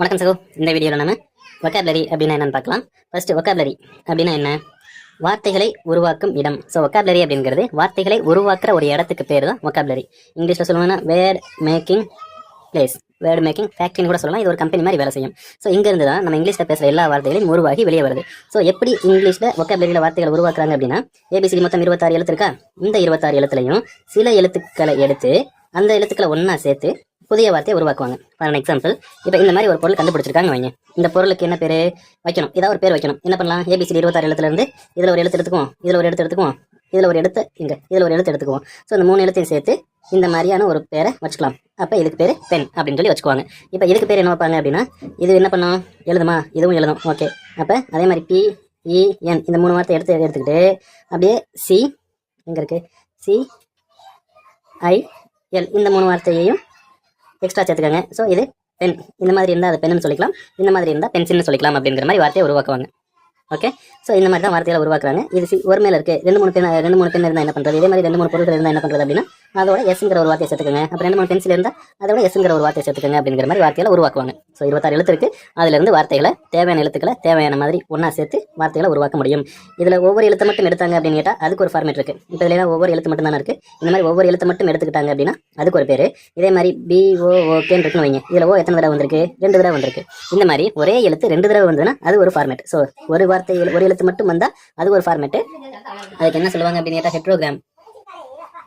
வணக்கம் சகோ. இந்த வீடியோவில் நம்ம ஒக்காபுலரி அப்படின்னா என்னன்னு பார்க்கலாம். ஃபர்ஸ்ட் ஒக்காபுலரி அப்படின்னா என்ன? வார்த்தைகளை உருவாக்கும் இடம். ஸோ ஒக்காபுலரி அப்படிங்கிறது வார்த்தைகளை உருவாக்குற ஒரு இடத்துக்கு பேர் தான் ஒக்காபுலரி இங்கிலீஷில் சொல்லுவோம்னா word making place word making ஃபேக்ட்ரின்னு கூட சொல்லலாம். இது ஒரு கம்பெனி மாதிரி வேலை செய்யும். ஸோ இங்கேருந்து தான் நம்ம இங்கிலீஷில் பேசுகிற எல்லா வார்த்தைகளையும் உருவாகி வெளியே வருது. ஸோ எப்படி இங்கிலீஷில் ஒக்காபுலரியில் வார்த்தைகள் உருவாக்குறாங்க அப்படின்னா ஏபிசிடி மொத்தம் இருபத்தாறு எழுத்து இருக்கா? இந்த இருபத்தாறு எழுத்துலையும் சில எழுத்துக்களை எடுத்து அந்த எழுத்துக்களை ஒன்றா சேர்த்து புதிய வார்த்தையை உருவாக்குவாங்க. ஃபார் எக்ஸாம்பிள் இப்போ இந்த மாதிரி ஒரு பொருள் கண்டுபிடிச்சிருக்காங்க வைங்க. இந்த பொருளுக்கு என்ன பேர்? வைக்கணும். ஏதாவது ஒரு பேர் வைக்கணும். என்ன பண்ணலாம்? ஏபிசிடி இருபத்தாறு எழுத்துலேருந்து இதில் ஒரு எழுத்து எடுத்துக்குவோம். இதில் ஒரு எழுத்து எடுத்துக்குவோம். இதில் ஒரு எழுத்து இங்கே. இதில் ஒரு எழுத்து எடுத்துக்குவோம். ஸோ இந்த மூணு எழுத்தையும் சேர்த்து இந்த மாதிரியான ஒரு பேரை வச்சுக்கலாம். அப்போ இதுக்கு பேர் பென் அப்படின்னு சொல்லி வச்சுக்குவாங்க. இப்போ இதுக்கு பேர் என்ன வைப்பாங்க அப்படின்னா இது என்ன பண்ணும் எழுதுமா? இதுவும் எழுதும். ஓகே அப்போ அதே மாதிரி பி இஎன் e, இந்த மூணு வார்த்தை எடுத்து எடுத்துக்கிட்டு அப்படியே சி எங்கே இருக்குது சி ஐ எல் இந்த மூணு வார்த்தையையும் எக்ஸ்ட்ரா சேர்த்துக்கோங்க. ஸோ இது பென் இந்த மாதிரி இருந்தால் அது பென்னு சொல்லிக்கலாம். இந்த மாதிரி இருந்தால் பென்சில்னு சொல்லிக்கலாம் அப்படிங்கிற மாதிரி வார்த்தையை உருவாக்குவாங்க. ஓகே ஸோ இந்த மாதிரி தான் வார்த்தைகளை உருவாக்குறாங்க. இது ஒரு மேல இருக்கு. ரெண்டு மூணு பேர் ரெண்டு மூணு பெண் இருந்தால் என்ன பண்ணுறது இதே மாதிரி ரெண்டு மூணு பொருள் இருந்தால் என்ன பண்ணுறது அப்படின்னா அதோட எஸ்ங்கிற ஒரு வார்த்தையை சேர்த்துக்கோங்க. அப்புறம் ரெண்டு மூணு பென்சில் இருந்தால் அதோட எஸ்ங்கிற ஒரு வார்த்தையை சேர்த்துக்கோங்க அப்படிங்கிற மாதிரி வார்த்தைகளை உருவாக்குவாங்க. ஸோ இருபத்தாறு எழுத்து இருக்கு. அதுலேருந்து வார்த்தைகளை தேவையான எழுத்துக்களை தேவையான மாதிரி ஒன்றா சேர்த்து வார்த்தைகளை உருவாக்க முடியும். இதில் ஒவ்வொரு எழுத்து மட்டும் எடுத்தாங்க அப்படின்னு கேட்டால் அதுக்கு ஒரு ஃபார்மேட் இருக்கு. இப்போ இதில் ஒவ்வொரு எழுத்து மட்டும் தானே இருக்கு? இந்த மாதிரி ஒவ்வொரு எழுத்து மட்டும் எடுத்துக்கிட்டாங்க அப்படின்னா அதுக்கு ஒரு பேர். இதே மாதிரி பி ஓ ஓகேன்னு இருக்குன்னு வைங்க. இதில் ஓ எத்தனை தடவை வந்திருக்கு? ரெண்டு தடவை வந்திருக்கு. இந்த மாதிரி ஒரே எழுத்து ரெண்டு தடவை வந்ததுன்னா அது ஒரு ஃபார்மேட் ஸோ ஒரு வார்த்தை ஒரு எழுத்து மட்டும் வந்தால் அது ஒரு ஃபார்மேட்டு அதுக்கு என்ன சொல்லுவாங்க அப்படின்னு கேட்டால் ஹெட்ரோகிராம்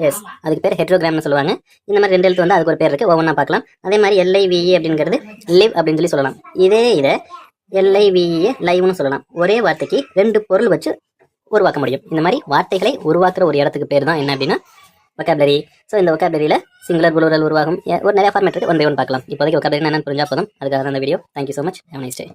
எஸ் அதுக்கு பேர் ஹெட்ரோகிராம்னு சொல்லுவாங்க. இந்த மாதிரி ரெண்டு எழுத்து வந்து அதுக்கு ஒரு பேர் இருக்கு. ஒவ்வொன்றா பார்க்கலாம். அதே மாதிரி எல்ஐவிஏ அப்படிங்கிறது லிவ் அப்படின்னு சொல்லி சொல்லலாம். இதே இதை எல்ஐவிஇ லைவ்னு சொல்லலாம். ஒரே வார்த்தைக்கு ரெண்டு பொருள் வச்சு உருவாக்க முடியும். இந்த மாதிரி வார்த்தைகளை உருவாக்குற ஒரு இடத்துக்கு பேர் தான் என்ன அப்படின்னா ஒக்காபுலரி ஸோ இந்த ஒக்காபுலரியில் சிங்குலர் புளூரல் உருவாகும். ஒரு நிறைய ஃபார்மேட் இருக்கு. ஒன் பை ஒன் பார்க்கலாம். இப்போதைக்கு ஒக்காபுலரி என்னன்னு புரிஞ்சா போதும். அதுக்காக தான் இந்த video thank you so much have nice day